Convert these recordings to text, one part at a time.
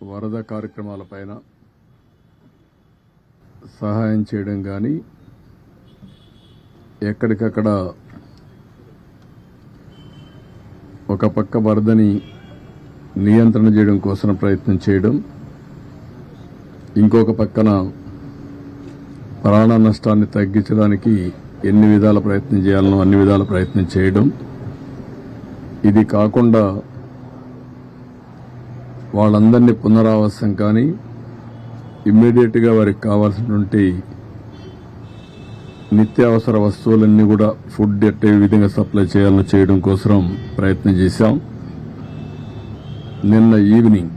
వరద కార్యక్రమాలపైన సహాయం చేయడం కానీ ఎక్కడికక్కడ ఒక పక్క వరదని నియంత్రణ చేయడం కోసం ప్రయత్నం చేయడం ఇంకొక పక్కన ప్రాణ నష్టాన్ని తగ్గించడానికి ఎన్ని విధాల ప్రయత్నం చేయాలనో అన్ని విధాల ప్రయత్నం చేయడం. ఇది కాకుండా వాళ్ళందరినీ పునరావాసం కానీ ఇమ్మీడియట్గా వారికి కావాల్సినటువంటి నిత్యావసర వస్తువులన్నీ కూడా ఫుడ్ ఎట్టే విధంగా సప్లై చేయాలని చేయడం కోసం ప్రయత్నం చేశాం. నిన్న ఈవినింగ్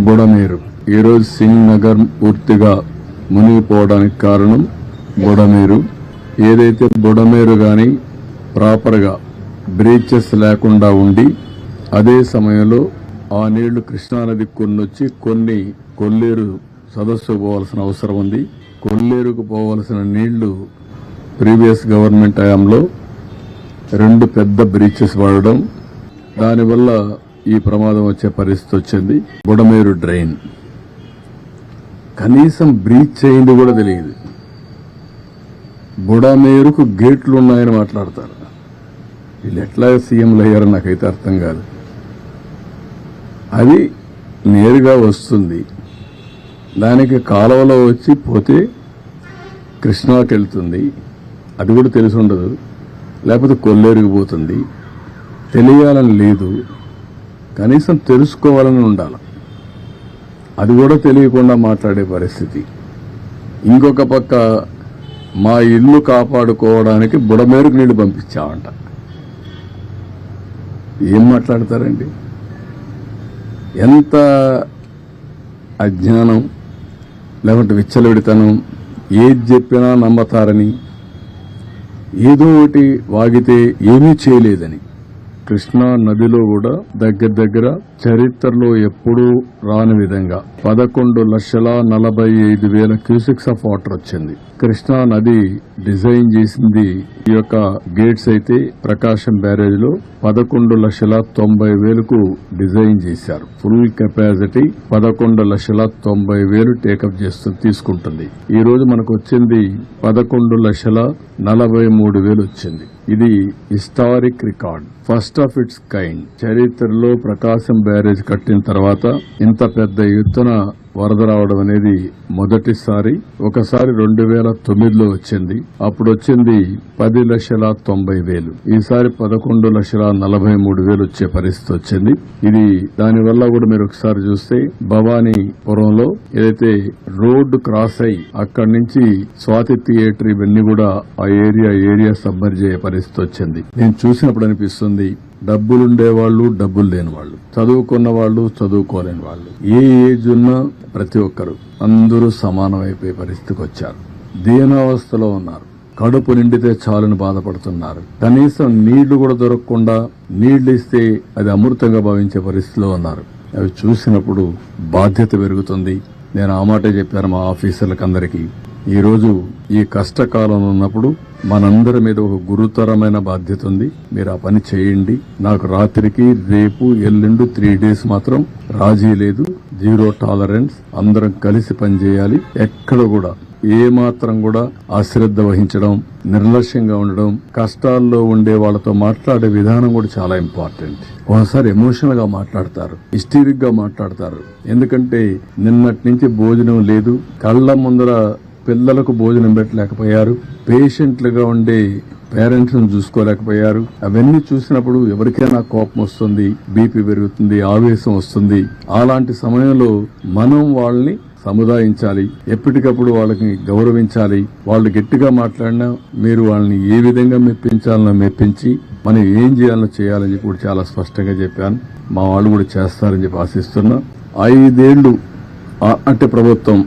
బుడమేరు. ఈరోజు సింగ్ నగర్ పూర్తిగా మునిగిపోవడానికి కారణం బుడమేరు. ఏదైతే బుడమేరు కానీ ప్రాపర్గా బ్రీచెస్ లేకుండా ఉండి అదే సమయంలో ఆ నీళ్ళు కృష్ణానది కొన్నొచ్చి కొన్ని కొల్లేరు సదస్సు పోవాల్సిన అవసరం ఉంది. కొల్లేరుకు పోవలసిన నీళ్ళు ప్రీవియస్ గవర్నమెంట్ హయాంలో రెండు పెద్ద బ్రీచెస్ వాడడం దానివల్ల ఈ ప్రమాదం వచ్చే పరిస్థితి వచ్చింది. బుడమేరు డ్రైన్. కనీసం బ్రీచ్ చేయింది కూడా తెలియదు. బుడమేరుకు గేట్లు ఉన్నాయని మాట్లాడతారు. వీళ్ళు ఎట్లా సీఎంలు అయ్యారో నాకైతే అర్థం కాదు. అది నేరుగా వస్తుంది. దానికి కాలువలో వచ్చి పోతే కృష్ణాకి వెళ్తుంది. అది కూడా తెలిసి ఉండదు. లేకపోతే కొల్లేరుకు పోతుంది. తెలియాలని లేదు. కనీసం తెలుసుకోవాలని ఉండాలి. అది కూడా తెలియకుండా మాట్లాడే పరిస్థితి. ఇంకొక పక్క మా ఇల్లు కాపాడుకోవడానికి బుడమేరుకు నీళ్ళు పంపించామంట. ఏం మాట్లాడతారండి? ఎంత అజ్ఞానం లేకుంటే విచ్చలవిడితనం ఏది చెప్పినా నమ్మతారని ఏదో ఒకటి వాగితే ఏమీ చేయలేదని. కృష్ణా నదిలో కూడా దగ్గర దగ్గర చరిత్రలో ఎప్పుడూ రాని విధంగా పదకొండు లక్షల నలభై ఐదు వేల క్యూసిక్స్ ఆఫ్ వాటర్ వచ్చింది. కృష్ణా నది డిజైన్ చేసింది ఈ యొక్క గేట్స్ అయితే ప్రకాశం బ్యారేజ్లో పదకొండు లక్షల తొంభై వేలకు డిజైన్ చేశారు. ఫుల్ కెపాసిటీ పదకొండు లక్షల తొంభై వేలు టేకప్ చేస్తూ తీసుకుంటుంది. ఈ రోజు మనకు వచ్చింది పదకొండు లక్షల నలభై మూడు వేలు వచ్చింది. ఇది historic record. First of its kind. చరిత్రలో ప్రకాశం బ్యారేజ్ కట్టిన తర్వాత ఇంత పెద్ద ఎత్తున వరద రావడం అనేది మొదటిసారి ఒకసారి రెండు వేల తొమ్మిదిలో వచ్చింది. అప్పుడు వచ్చింది పది లక్షల తొంభై వేలు. ఈసారి పదకొండు లక్షల నలభై మూడు వేలు వచ్చే పరిస్థితి వచ్చింది. ఇది దానివల్ల కూడా మీరు ఒకసారి చూస్తే భవానీపురంలో ఏదైతే రోడ్డు క్రాస్ అయి అక్కడి నుంచి స్వాతి థియేటర్ ఇవన్నీ కూడా ఆ ఏరియా ఏరియా సబ్మర్జ్ అయ్యే పరిస్థితి వచ్చింది. నేను చూసినప్పుడు అనిపిస్తుంది డబ్బులుండే వాళ్ళు డబ్బులు లేని వాళ్ళు చదువుకున్న వాళ్ళు చదువుకోలేని వాళ్ళు. ఏ ఏజ్ ఉన్నా ప్రతి ఒక్కరు అందరూ సమానమైపోయే పరిస్థితికి వచ్చారు. దీనావస్థలో ఉన్నారు. కడుపు నిండితే చాలని బాధపడుతున్నారు. కనీసం నీళ్ళు కూడా దొరకకుండా నీళ్ళు ఇస్తే అది అమృతంగా భావించే పరిస్థితిలో ఉన్నారు. అవి చూసినప్పుడు బాధ్యత పెరుగుతుంది. నేను ఆ మాటే చెప్పాను మా ఆఫీసర్లకు అందరికీ ఈరోజు ఈ కష్టకాలం ఉన్నప్పుడు మనందరి మీద ఒక గురుతరమైన బాధ్యత ఉంది. మీరు ఆ పని చేయండి. నాకు రాత్రికి రేపు ఎల్లుండు త్రీ డేస్ మాత్రం రాజీ లేదు. జీరో టాలరెన్స్ అందరం కలిసి పనిచేయాలి. ఎక్కడ కూడా ఏ మాత్రం కూడా అశ్రద్ధ వహించడం నిర్లక్ష్యంగా ఉండడం కష్టాల్లో ఉండే వాళ్ళతో మాట్లాడే విధానం కూడా చాలా ఇంపార్టెంట్ ఒకసారి ఎమోషనల్గా మాట్లాడతారు. హిస్టీరిక్గా మాట్లాడతారు. ఎందుకంటే నిన్నటి నుంచి భోజనం లేదు. కళ్ళ ముందర పిల్లలకు భోజనం పెట్టలేకపోయారు. పేషెంట్లుగా ఉండే పేరెంట్స్ను చూసుకోలేకపోయారు. అవన్నీ చూసినప్పుడు ఎవరికైనా కోపం వస్తుంది బీపీ పెరుగుతుంది ఆవేశం వస్తుంది. అలాంటి సమయంలో మనం వాళ్ళని సముదాయించాలి. ఎప్పటికప్పుడు వాళ్ళకి గౌరవించాలి. వాళ్ళు గట్టిగా మాట్లాడినా మీరు వాళ్ళని ఏ విధంగా మెప్పించాలనో మెప్పించి మనం ఏం చేయాలో చేయాలని చెప్పి కూడా చాలా స్పష్టంగా చెప్పాను. మా వాళ్ళు కూడా చేస్తారని చెప్పి ఆశిస్తున్నా. ఐదేళ్ళు అంటే ప్రభుత్వం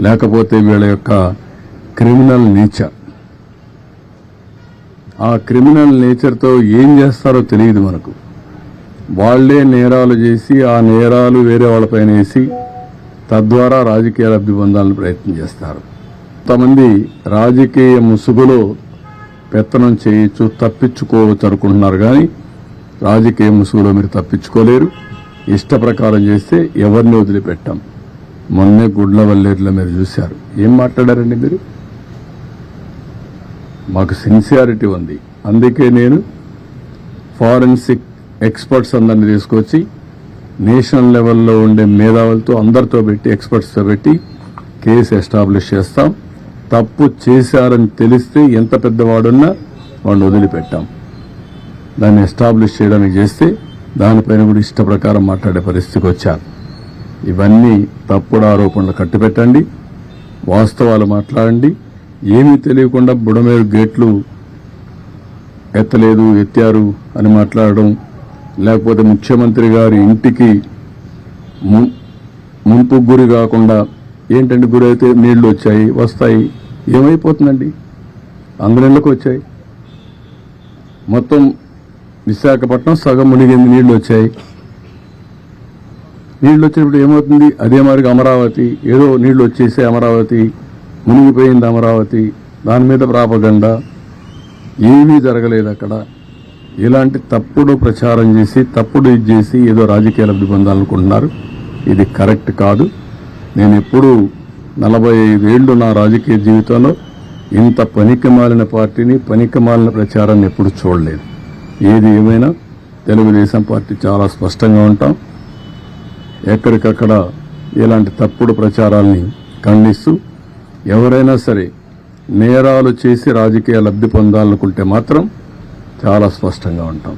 లేకపోతే వీళ్ళ యొక్క క్రిమినల్ నేచర్. ఆ క్రిమినల్ నేచర్తో ఏం చేస్తారో తెలియదు మనకు. వాళ్ళే నేరాలు చేసి ఆ నేరాలు వేరే వాళ్ళపైన వేసి తద్వారా రాజకీయ లబ్ధి పొందాలని ప్రయత్నం చేస్తారు. కొంతమంది రాజకీయ ముసుగులో పెత్తనం చేయొచ్చు తప్పించుకోవచ్చు అనుకుంటున్నారు కానీ రాజకీయ ముసుగులో మీరు తప్పించుకోలేరు. ఇష్ట ప్రకారం చేస్తే ఎవరిని వదిలిపెట్టాం? మొన్నే గుడ్ల వల్లేరులో మీరు చూశారు. ఏం మాట్లాడారండి మీరు? మాకు సిన్సియారిటీ ఉంది. అందుకే నేను ఫారెన్సిక్ ఎక్స్పర్ట్స్ అందరిని తీసుకొచ్చి నేషనల్ లెవెల్లో ఉండే మేధావులతో అందరితో పెట్టి ఎక్స్పర్ట్స్తో పెట్టి కేసు ఎస్టాబ్లిష్ చేస్తాం. తప్పు చేశారని తెలిస్తే ఎంత పెద్దవాడున్నా వాడిని వదిలిపెట్టాం. దాన్ని ఎస్టాబ్లిష్ చేయడానికి చేస్తే దానిపైన కూడా ఇష్ట ప్రకారం మాట్లాడే పరిస్థితికి వచ్చారు. ఇవన్నీ తప్పుడు ఆరోపణలు కట్టుపెట్టండి వాస్తవాలు మాట్లాడండి. ఏమీ తెలియకుండా బుడమేరు గేట్లు ఎత్తలేదు ఎత్తారు అని మాట్లాడడం లేకపోతే ముఖ్యమంత్రి గారి ఇంటికి ము- ముంపు గురి కాకుండా ఏంటంటే గురి అయితే నీళ్ళు వచ్చాయి వస్తాయి ఏమైపోతుందండి? అందరిళ్ళకి వచ్చాయి. మొత్తం విశాఖపట్నం సగం మునిగింది నీళ్ళు వచ్చాయి. నీళ్ళు వచ్చినప్పుడు ఏమవుతుంది? అదే మరి అమరావతి ఏదో నీళ్ళు వచ్చేసే అమరావతి మునిగిపోయింది అమరావతి దాని మీద ప్రాపగండ. ఏమీ జరగలేదు అక్కడ. ఇలాంటి తప్పుడు ప్రచారం చేసి తప్పుడు ఇది చేసి ఏదో రాజకీయ లబ్ధి పొందాలనుకుంటున్నారు ఇది కరెక్ట్ కాదు. నేను ఎప్పుడూ నలభై ఐదేళ్ళు నా రాజకీయ జీవితంలో ఇంత పనికి మాలిన పార్టీని పనికిమాలిన ప్రచారాన్ని ఎప్పుడు చూడలేదు. ఏది ఏమైనా తెలుగుదేశం పార్టీ చాలా స్పష్టంగా ఉంటాం. ఎక్కడికక్కడ ఇలాంటి తప్పుడు ప్రచారాల్ని ఖండిస్తూ ఎవరైనా సరే నేరాలు చేసి రాజకీయ లబ్ధి పొందాలనుకుంటే మాత్రం చాలా స్పష్టంగా ఉంటాం.